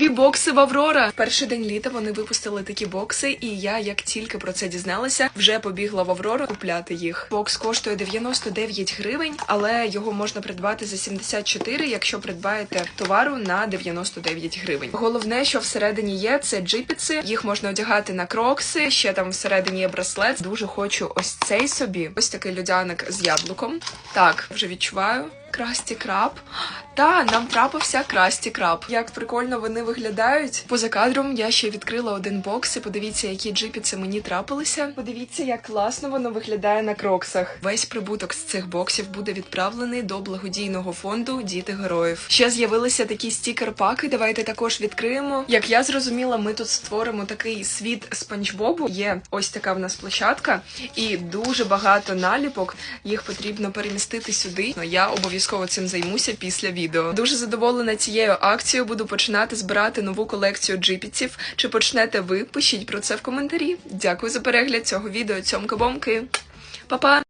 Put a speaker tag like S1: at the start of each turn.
S1: нові бокси в Аврора. Перший день літа вони випустили такі бокси, і я, як тільки про це дізналася, вже побігла в Аврору купляти їх. Бокс коштує 99 гривень, але його можна придбати за 74, якщо придбаєте товару на 99 гривень. Головне, що всередині є, це джипіци. Їх можна одягати на крокси. Ще там всередині є браслет. Дуже хочу ось цей собі. Ось такий людяник з яблуком. Так, вже відчуваю. Красті краб. Та нам трапився красті краб. Як прикольно вони виглядають. Поза кадром я ще відкрила один бокс. І подивіться, які джипіці мені трапилися. Подивіться, як класно воно виглядає на кроксах. Весь прибуток з цих боксів буде відправлений до благодійного фонду Діти героїв. Ще з'явилися такі стікер-паки. Давайте також відкриємо. Як я зрозуміла, ми тут створимо такий світ спанч Бобу. Є ось така в нас площадка, і дуже багато наліпок. Їх потрібно перемістити сюди. Ну, Я обов'язково цим займуся після відео. Дуже задоволена цією акцією. Буду починати збирати нову колекцію джипіців. Чи почнете ви? Пишіть про це в коментарі. Дякую за перегляд цього відео. Цьомки-бомки. Па-па!